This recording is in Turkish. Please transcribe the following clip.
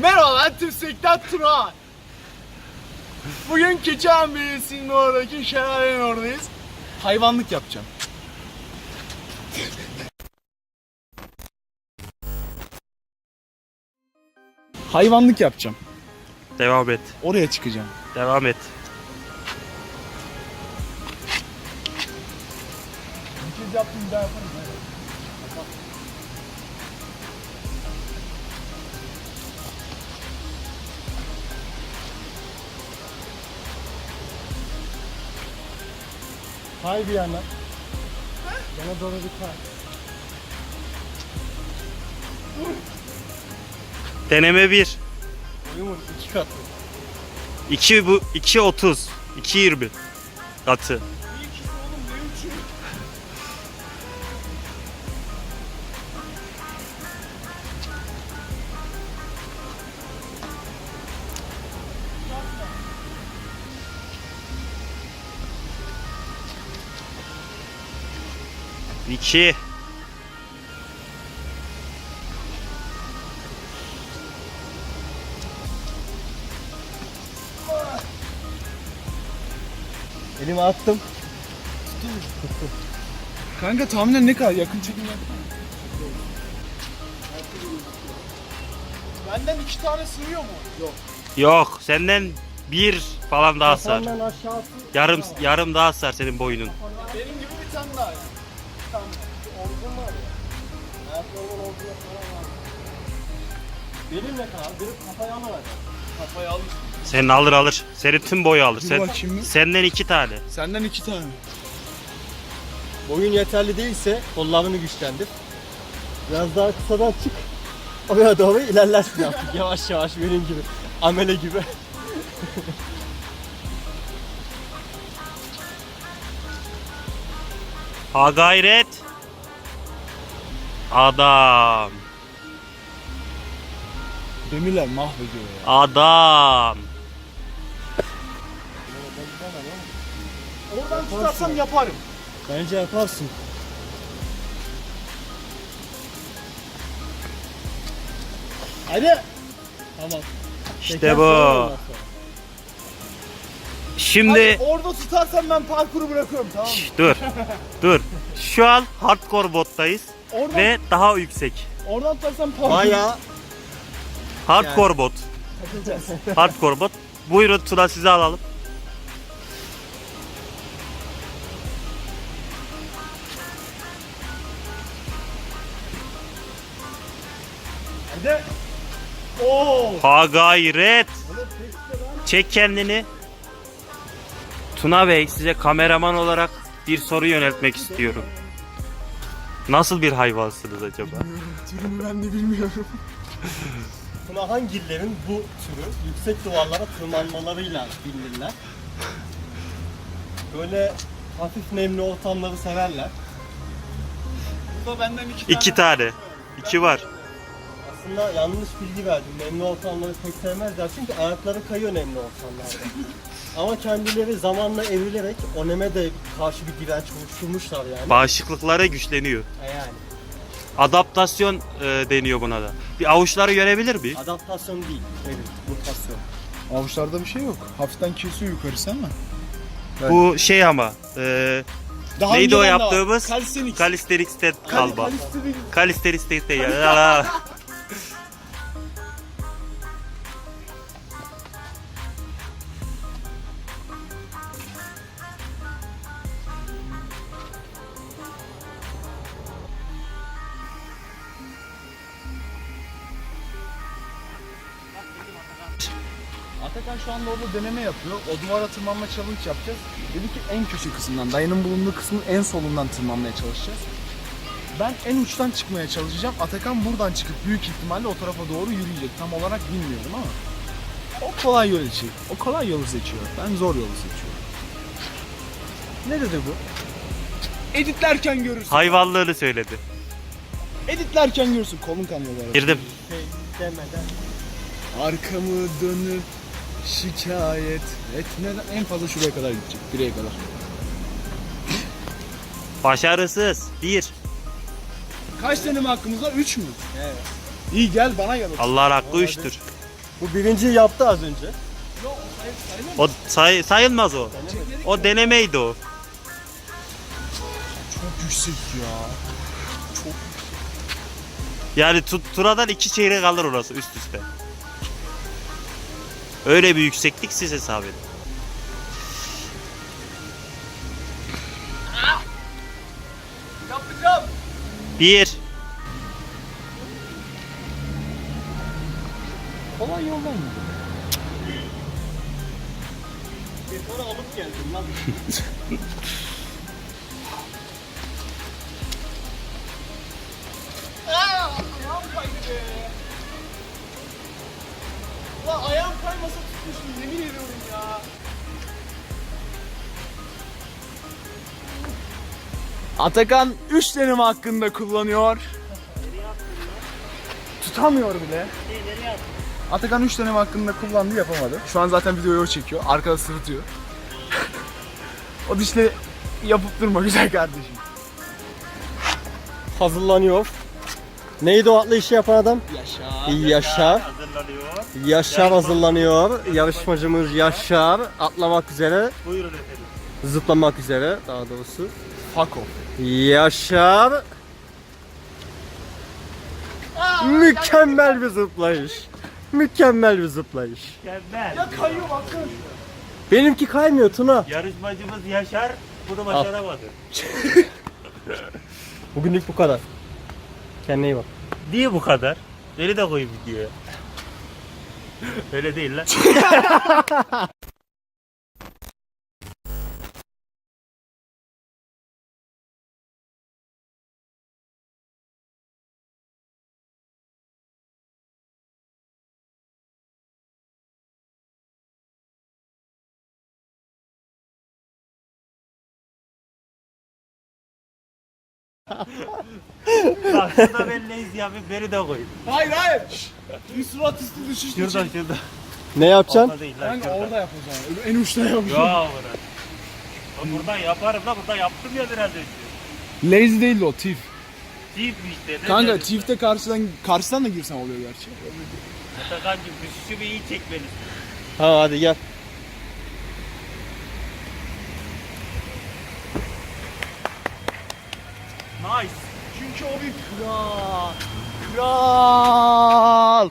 Merhaba ben Tümsek'ten Turan. Bugün Keçiören Belediyesi'nin oradaki şelalenin oradayız. Hayvanlık yapacağım. Hayvanlık yapacağım. Devam et. Oraya çıkacağım. Devam et. Bir kez yaptım bir daha yaparım. Kay bir yana. Yana doğru bir kay. Deneme 1. Yumur iki kat. 2 bu 2 30. 2 20. Katı. İki. Elimi attım. Kanka tahminen ne kadar yakın çekim yapsana. Benden iki tane sığıyor mu? Yok. Yok senden bir falan daha sar. Yarım yarım daha sar senin boyunun. Benim gibi bir tane daha. Falan var. Benim ne kadar? Benim kafayı alamadım. Kafayı almış. Senin alır alır. Senin tüm boyu alır. Sen, bakayım senden iki tane. Senden iki tane. Boyun yeterli değilse kollarını güçlendir. Biraz daha kısadan çık. Oraya doğru ilerlersin artık yavaş yavaş benim gibi. Amele gibi. Ha gayret. Adam. Demirler mahvediyor ya. Adam. Oradan tutarsam yaparım. Bence yaparsın. Hadi. Tamam. İşte bu. Şimdi Hadi orada tutarsam ben parkuru bırakıyorum tamam mı? Şş, dur. dur. Şu an hardcore bottayız Oradan, ve daha yüksek. oradan parkuru Bayağı Hardcore bot. Hardcore bot. Buyurun Tuna sizi alalım. Hadi. Oo. Ha gayret. Çek kendini. Tuna Bey size kameraman olarak bir soru yöneltmek istiyorum. Nasıl bir hayvansınız acaba? Türünü ben de bilmiyorum. Tunahangillerin bu türü yüksek duvarlara tırmanmalarıyla bilinirler. Böyle hafif nemli ortamları severler. Burada benden iki tane. İki tane. İki var. Aslında yanlış bilgi verdim. Nemli ortamları pek sevmezler çünkü ayakları kayıyor nemli ortamlarda. Ama kendileri zamanla evrilerek o neme de karşı bir direnç oluşturmuşlar yani. Bağışıklıkları güçleniyor. E yani. Adaptasyon e, deniyor buna da. Bir avuçları görebilir miyim? Adaptasyon değil. Evet, mutasyon. Avuçlarda bir şey yok. Hafiften kesiyor yukarısı ama. Bu şey ama e, Daha neydi o önceden de var. yaptığımız? Calisthenics. Calisthenics'te Kal- kalma. Calisthenics. Calisthenics'te ya. Atakan şu anda orada deneme yapıyor. O duvara tırmanma challenge yapacağız. Dedi ki en köşe kısmından, dayının bulunduğu kısmın en solundan tırmanmaya çalışacağız. Ben en uçtan çıkmaya çalışacağım. Atakan buradan çıkıp büyük ihtimalle o tarafa doğru yürüyecek. Tam olarak bilmiyorum ama. O kolay yolu seçiyor. O kolay yolu seçiyor. Ben zor yolu seçiyorum. Ne dedi bu? Editlerken görürsün. Hayvanlığını söyledi. Editlerken görürsün. Kolun kanıyor. Girdim. Şey demeden Arkamı dönüp şikayet etmeden en fazla şuraya kadar gidecek. Direğe kadar. Başarısız. Bir. Kaç deneme hakkımız var? 3 mü? Evet. İyi gel bana gel. Allah'ın hakkı üçtür. Bu birinciyi yaptı az önce. O say- sayılmaz o. O denemeydi o. Çok yüksek ya. Yani tu- turadan iki çeyrek alır orası üst üste. Öyle bir yükseklik siz hesap edin. Yapacağım. Bir. Kolay yoldan mı? Sonra alıp geldim lan. Ayağım kaydı be. Ulan ayağım kaymasa tutmuştum yemin ediyorum ya. Atakan 3 deneme hakkında kullanıyor. Tutamıyor bile. Atakan 3 deneme hakkında kullandı yapamadı. Şu an zaten videoyu o çekiyor. Arkada sırıtıyor. o dişle yapıp durma güzel kardeşim. Hazırlanıyor. Neydi o atlı işi yapan adam? Yaşa. Yaşar. Hazırlanıyor. Yaşar hazırlanıyor. Yarışmacımız Yaşar atlamak üzere, Buyurun efendim. zıplamak üzere daha doğrusu. Off. Yaşar. Mükemmel bir zıplayış. Mükemmel bir zıplayış. Mükemmel. Ya kayıyor baksana. Benimki kaymıyor Tuna. Yarışmacımız Yaşar bunu başaramadı. Bugünlük bu kadar. Kendine iyi bak. Niye bu kadar? Beni de koyayım videoya. Öyle değil lan. Bak şurada ben neyiz ya beni de koyun. Hayır hayır. Şşş. Bir surat üstü düşüştü. Şurada şurada. Ne yapacaksın? Orada değil lan Kanka şurada. orada yap o zaman. Öyle En uçta yap. Ya bırak. Ben buradan yaparım da burada yaptım ya biraz önce. Lazy değil de o Thief. Tip işte. ne Kanka dedim Thief'te karşıdan karşıdan da girsen oluyor gerçi. ben? Atakan'cım düşüşümü iyi çekmelisin. Ha hadi gel. Nice. Çünkü o bir kral. Kral.